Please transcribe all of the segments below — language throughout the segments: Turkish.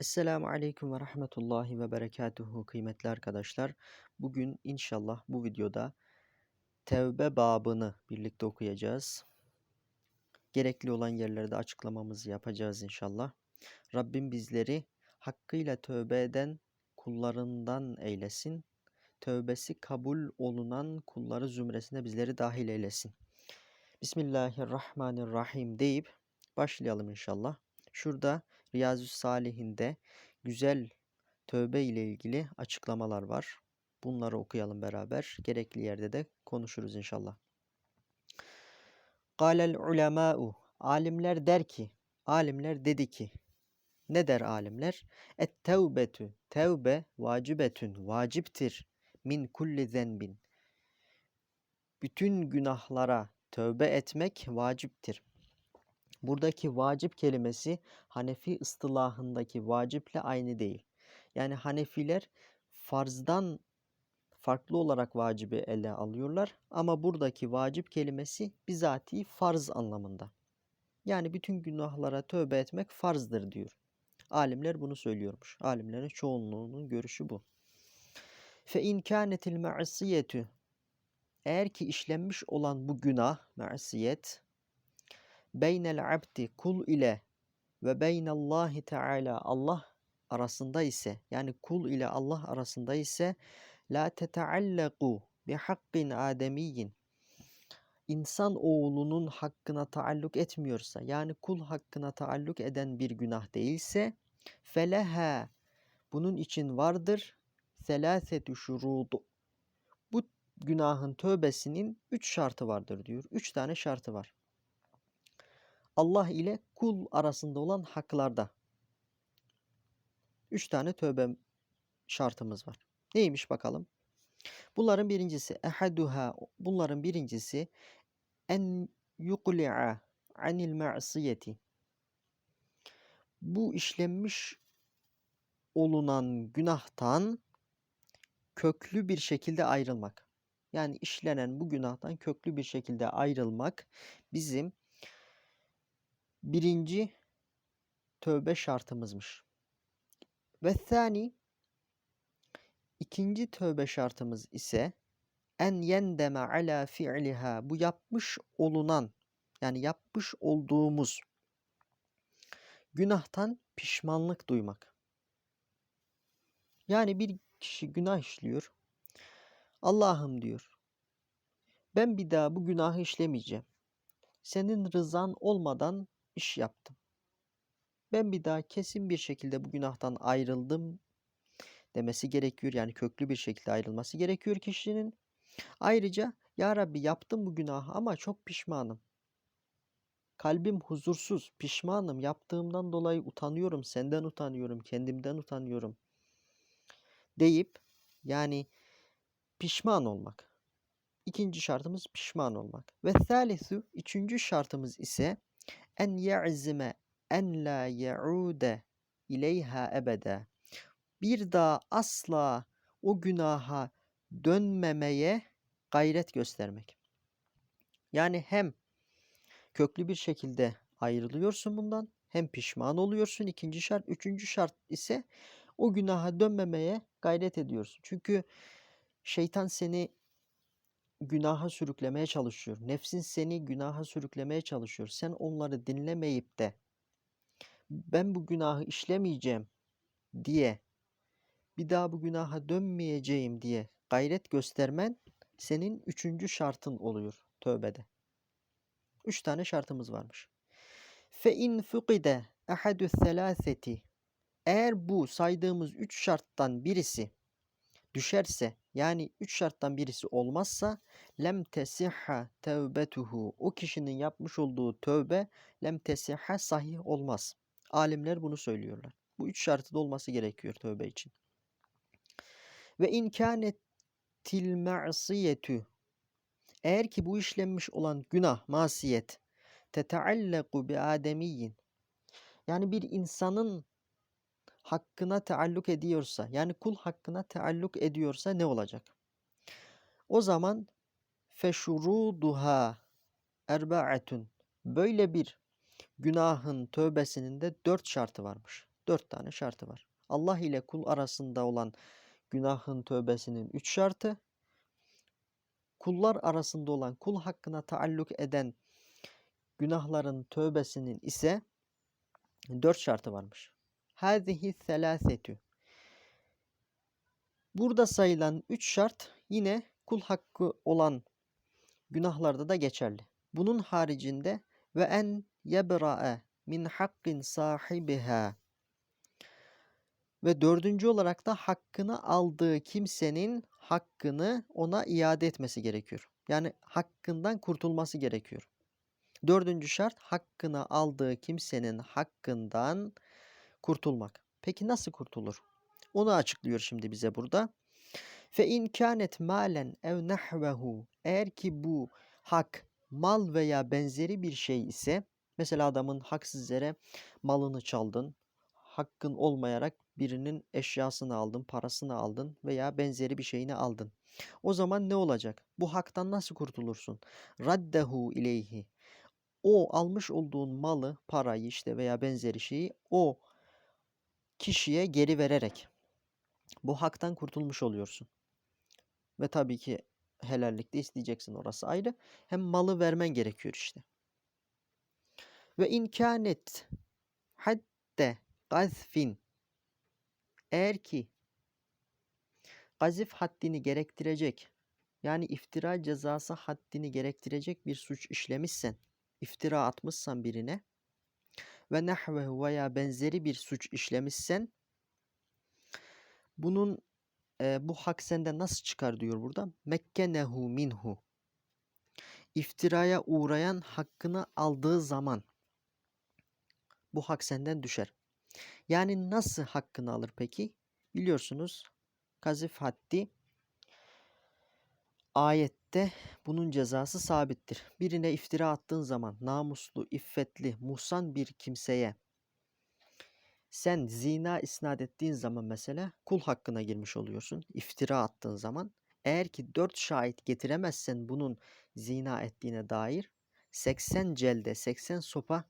Esselamu Aleyküm ve Rahmetullahi ve Berekatuhu kıymetli arkadaşlar. Bugün inşallah bu videoda Tevbe babını birlikte okuyacağız. Gerekli olan yerlerde açıklamamızı yapacağız inşallah. Rabbim bizleri hakkıyla tövbe eden kullarından eylesin. Tövbesi kabul olunan kulları zümresine bizleri dahil eylesin. Bismillahirrahmanirrahim deyip başlayalım inşallah. Şurada Riyazu Salihinde güzel tövbe ile ilgili açıklamalar var. Bunları okuyalım beraber. Gerekli yerde de konuşuruz inşallah. Kâlel ulemâ'u Alimler der ki, alimler dedi ki, ne der alimler? Et tevbetü, tevbe vacibetün, vaciptir. Min kulli zenbin. Bütün günahlara tövbe etmek vaciptir. Buradaki vacip kelimesi Hanefi ıstılahındaki vaciple aynı değil. Yani Hanefiler farzdan farklı olarak vacibi ele alıyorlar ama buradaki vacip kelimesi bizatihi farz anlamında. Yani bütün günahlara tövbe etmek farzdır diyor. Alimler bunu söylüyormuş. Alimlerin çoğunluğunun görüşü bu. Fe in kânetil ma'siyetü eğer ki işlenmiş olan bu günah, ma'siyet beynel abdi kul ile ve beynallahi teala Allah arasında ise yani kul ile Allah arasında ise la teteallaku bi hakkin ademiyyin insan oğlunun hakkına taalluk etmiyorsa yani kul hakkına taalluk eden bir günah değilse feleha bunun için vardır selasetü şurudu bu günahın tövbesinin üç şartı vardır diyor. Üç tane şartı var. Allah ile kul arasında olan haklarda. Üç tane tövbe şartımız var. Neymiş bakalım? Bunların birincisi ehaduha bunların birincisi en yukli'a anil ma'siyeti. Bu işlenmiş olunan günahtan köklü bir şekilde ayrılmak. Yani işlenen bu günahtan köklü bir şekilde ayrılmak bizim birinci tövbe şartımızmış. Ve thani ikinci tövbe şartımız ise en yendeme ala fi'liha bu yapmış olunan yani yapmış olduğumuz günahtan pişmanlık duymak. Yani bir kişi günah işliyor. Allah'ım diyor. Ben bir daha bu günahı işlemeyeceğim. Senin rızan olmadan iş yaptım. Ben bir daha kesin bir şekilde bu günahtan ayrıldım demesi gerekiyor. Yani köklü bir şekilde ayrılması gerekiyor kişinin. Ayrıca ya Rabbi yaptım bu günahı ama çok pişmanım. Kalbim huzursuz, pişmanım. Yaptığımdan dolayı utanıyorum, senden utanıyorum, kendimden utanıyorum. Deyip yani pişman olmak. İkinci şartımız pişman olmak. Ve thalithu, üçüncü şartımız ise en ye'zime en la ye'ude ileyha ebede. Bir daha asla o günaha dönmemeye gayret göstermek. Yani hem köklü bir şekilde ayrılıyorsun bundan hem pişman oluyorsun. İkinci şart, üçüncü şart ise o günaha dönmemeye gayret ediyorsun. Çünkü şeytan seni günaha sürüklemeye çalışıyor. Nefsin seni günaha sürüklemeye çalışıyor. Sen onları dinlemeyip de ben bu günahı işlemeyeceğim diye bir daha bu günaha dönmeyeceğim diye gayret göstermen senin üçüncü şartın oluyor tövbede. Üç tane şartımız varmış. Fe in fukide ahadü selaseti eğer bu saydığımız üç şarttan birisi düşerse yani üç şarttan birisi olmazsa lem tesihha tevbetuhu o kişinin yapmış olduğu tövbe lem tesihha sahih olmaz. Alimler bunu söylüyorlar. Bu üç şartı da olması gerekiyor tövbe için. Ve imkanetil ma'siyetü eğer ki bu işlenmiş olan günah, masiyet teteallaku bi ademiyyin yani bir insanın hakkına taalluk ediyorsa yani kul hakkına taalluk ediyorsa ne olacak? O zaman feşuruduha erbaatun böyle bir günahın tövbesinin de dört şartı varmış. Dört tane şartı var. Allah ile kul arasında olan günahın tövbesinin üç şartı. Kullar arasında olan kul hakkına taalluk eden günahların tövbesinin ise dört şartı varmış. Hâzihi selâsetü. Burada sayılan üç şart yine kul hakkı olan günahlarda da geçerli. Bunun haricinde ve en yebra'e min hakkin sahibiha ve dördüncü olarak da hakkını aldığı kimsenin hakkını ona iade etmesi gerekiyor. Yani hakkından kurtulması gerekiyor. Dördüncü şart hakkını aldığı kimsenin hakkından kurtulmak. Peki nasıl kurtulur? Onu açıklıyor şimdi bize burada. Fe in kânet malen ev nahvehu eğer ki bu hak mal veya benzeri bir şey ise mesela adamın haksız yere malını çaldın, hakkın olmayarak birinin eşyasını aldın, parasını aldın veya benzeri bir şeyini aldın. O zaman ne olacak? Bu haktan nasıl kurtulursun? Raddehu ileyhi. O almış olduğun malı, parayı işte veya benzeri şeyi o kişiye geri vererek bu haktan kurtulmuş oluyorsun. Ve tabii ki helallik de isteyeceksin orası ayrı. Hem malı vermen gerekiyor işte. Ve imkanet hadde gazfin eğer ki gazif haddini gerektirecek yani iftira cezası haddini gerektirecek bir suç işlemişsen, iftira atmışsan birine ve nahvehu veya benzeri bir suç işlemişsen bunun e, bu hak senden nasıl çıkar diyor burada. Mekkenehu minhu. İftiraya uğrayan hakkını aldığı zaman bu hak senden düşer. Yani nasıl hakkını alır peki? Biliyorsunuz kazif haddi ayette bunun cezası sabittir. Birine iftira attığın zaman namuslu, iffetli, muhsan bir kimseye sen zina isnat ettiğin zaman mesela kul hakkına girmiş oluyorsun. İftira attığın zaman eğer ki dört şahit getiremezsen bunun zina ettiğine dair 80 celde 80 sopa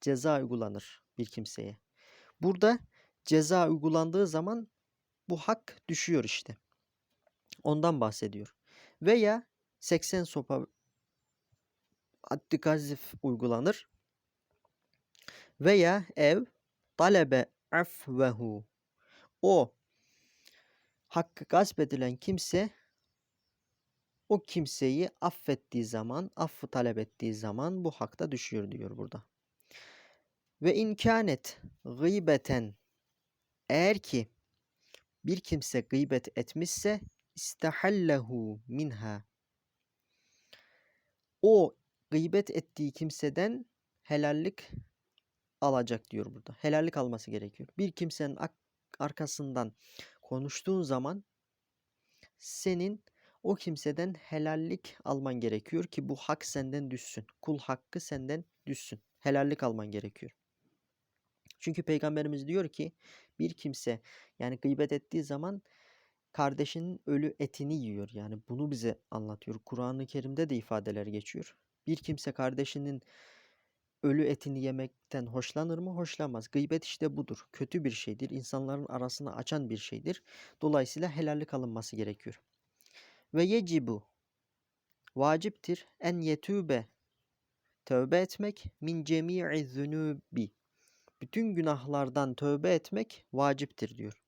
ceza uygulanır bir kimseye. Burada ceza uygulandığı zaman bu hak düşüyor işte. Ondan bahsediyor. Veya 80 sopa haddi gazif uygulanır. Veya ev talebe afvehu. O hakkı gasp edilen kimse o kimseyi affettiği zaman, affı talep ettiği zaman bu hakta düşüyor diyor burada. Ve imkanet gıybeten eğer ki bir kimse gıybet etmişse istahallehu minha o gıybet ettiği kimseden helallik alacak diyor burada. Helallik alması gerekiyor. Bir kimsenin arkasından konuştuğun zaman senin o kimseden helallik alman gerekiyor ki bu hak senden düşsün. Kul hakkı senden düşsün. Helallik alman gerekiyor. Çünkü peygamberimiz diyor ki bir kimse yani gıybet ettiği zaman kardeşinin ölü etini yiyor. Yani bunu bize anlatıyor. Kur'an-ı Kerim'de de ifadeler geçiyor. Bir kimse kardeşinin ölü etini yemekten hoşlanır mı? Hoşlanmaz. Gıybet işte budur. Kötü bir şeydir. İnsanların arasını açan bir şeydir. Dolayısıyla helallik alınması gerekiyor. Ve yecibu vaciptir en yetübe tövbe etmek min cemi'i zunubi bütün günahlardan tövbe etmek vaciptir diyor.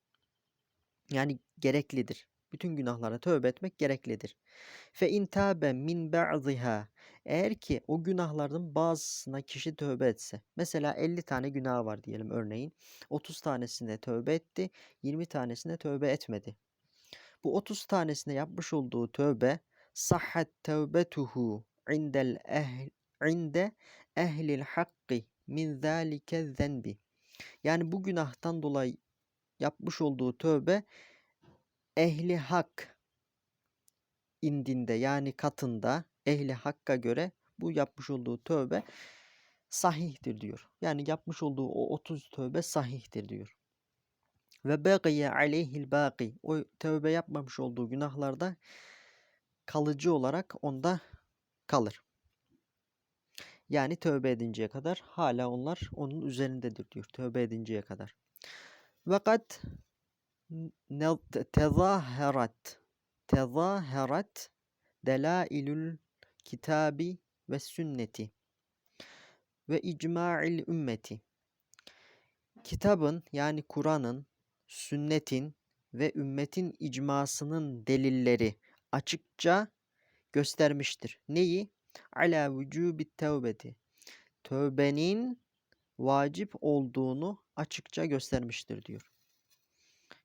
Yani gereklidir. Bütün günahlara tövbe etmek gereklidir. Fe in tabe min ba'dha eğer ki o günahların bazısına kişi tövbe etse. Mesela 50 tane günah var diyelim örneğin. 30 tanesine tövbe etti, 20 tanesine tövbe etmedi. Bu 30 tanesine yapmış olduğu tövbe sahhat tövbetuhu indel ehl inde ehlil hakki min zalike zenbi. Yani bu günahtan dolayı yapmış olduğu tövbe ehli hak indinde yani katında ehli hakka göre bu yapmış olduğu tövbe sahihtir diyor. Yani yapmış olduğu o 30 tövbe sahihtir diyor. Ve baqiye aleyhil baqi. O tövbe yapmamış olduğu günahlarda kalıcı olarak onda kalır. Yani tövbe edinceye kadar hala onlar onun üzerindedir diyor. Tövbe edinceye kadar. Ne- tezaherat tezaherat delailül kitabi ve sünneti ve icma'il ümmeti. Kitabın yani Kur'an'ın, sünnetin ve ümmetin icmasının delilleri açıkça göstermiştir. Neyi? Ala vücubit tevbeti. Tövbenin vacip olduğunu açıkça göstermiştir diyor.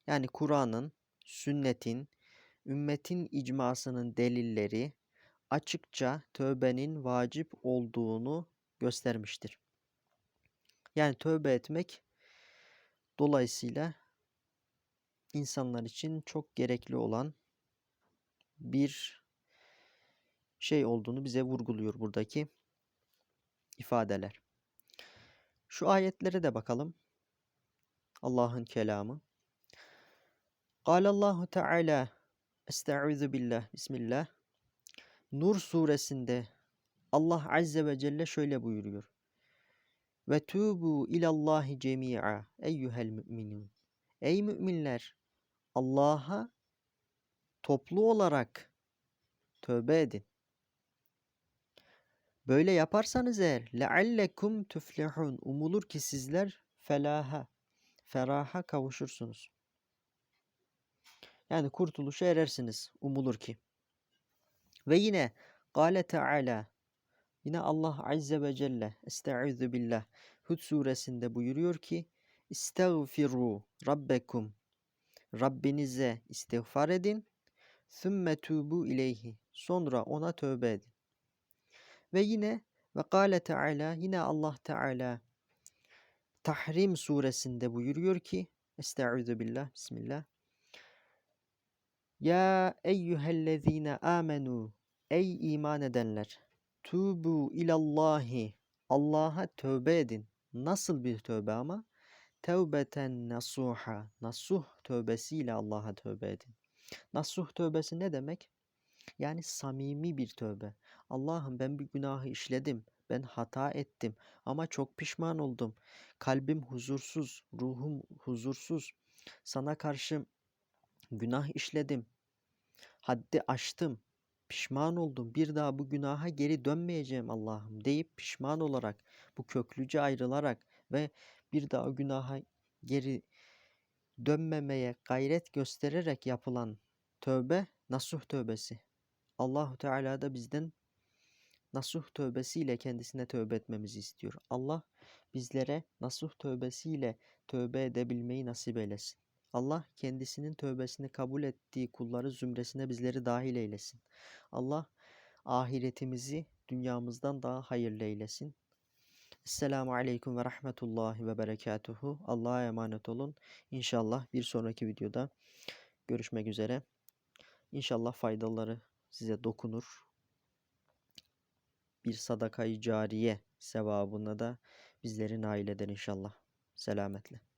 Yani Kur'an'ın, sünnetin, ümmetin icmasının delilleri açıkça tövbenin vacip olduğunu göstermiştir. Yani tövbe etmek dolayısıyla insanlar için çok gerekli olan bir şey olduğunu bize vurguluyor buradaki ifadeler. Şu ayetlere de bakalım. Allah'ın kelamı. Allahu Teala Estaizu billah Bismillah Nur suresinde Allah Azze ve Celle şöyle buyuruyor. Ve tubu ilallahi cemi'a eyyuhel müminun. Ey müminler Allah'a toplu olarak tövbe edin. Böyle yaparsanız eğer leallekum tuflihun umulur ki sizler felaha feraha kavuşursunuz. Yani kurtuluşa erersiniz umulur ki. Ve yine Gale Teala yine Allah Azze ve Celle Estaizu billah Hud suresinde buyuruyor ki İstagfiru Rabbekum Rabbinize istiğfar edin Sümme tubu ileyhi Sonra ona tövbe edin. Ve yine ve Gale Teala yine Allah Teala Tahrim suresinde buyuruyor ki Estaizu billah Bismillah Ya eyyühellezine amenu Ey iman edenler Tubu ilallahi Allah'a tövbe edin. Nasıl bir tövbe ama? Tevbeten nasuha. Nasuh tövbesiyle Allah'a tövbe edin. Nasuh tövbesi ne demek? Yani samimi bir tövbe. Allah'ım ben bir günahı işledim. Ben hata ettim ama çok pişman oldum. Kalbim huzursuz, ruhum huzursuz. Sana karşı günah işledim. Haddi aştım. Pişman oldum. Bir daha bu günaha geri dönmeyeceğim Allah'ım deyip pişman olarak bu köklüce ayrılarak ve bir daha günaha geri dönmemeye gayret göstererek yapılan tövbe nasuh tövbesi. Allahu Teala da bizden nasuh tövbesiyle kendisine tövbe etmemizi istiyor. Allah bizlere nasuh tövbesiyle tövbe edebilmeyi nasip eylesin. Allah kendisinin tövbesini kabul ettiği kulları zümresine bizleri dahil eylesin. Allah ahiretimizi dünyamızdan daha hayırlı eylesin. Esselamu Aleyküm ve Rahmetullahi ve Berekatuhu. Allah'a emanet olun. İnşallah bir sonraki videoda görüşmek üzere. İnşallah faydaları size dokunur. Bir sadakayı cariye sevabına da bizleri nail eder inşallah. Selametle.